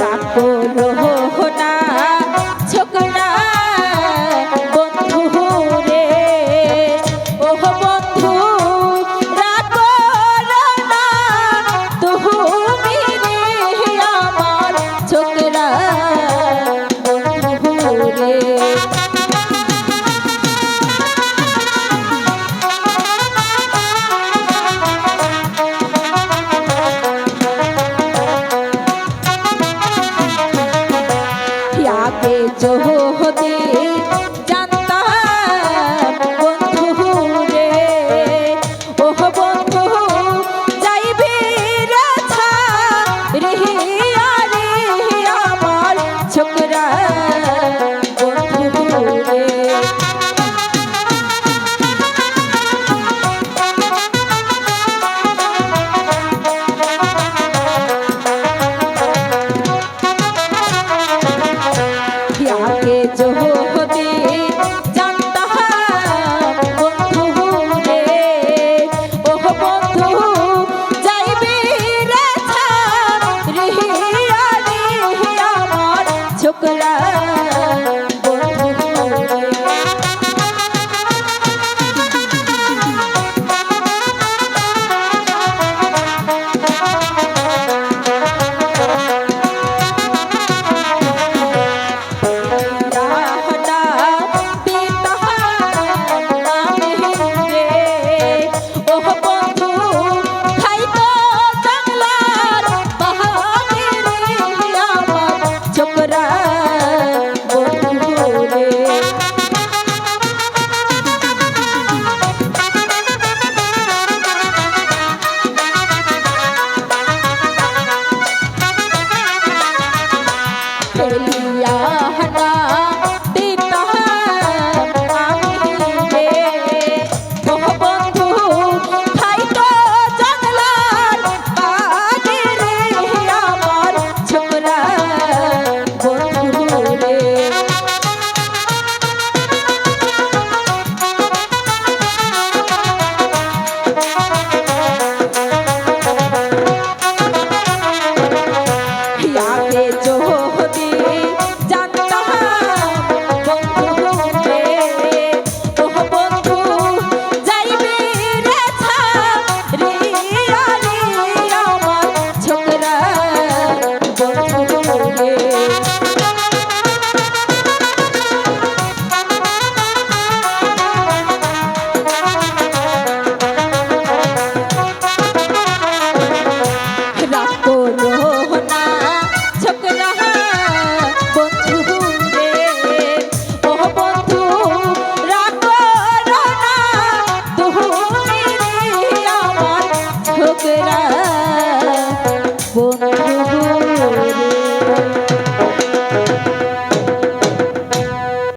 রাখো না ছোকরা বন্ধু রে। ও বন্ধু রাখো না তুমি রে আমার ছোকরা বন্ধু রে। বন্ধু হতে জানতাম বন্ধু রে। ওহ বন্ধু যাইবে শুক্লা याके जो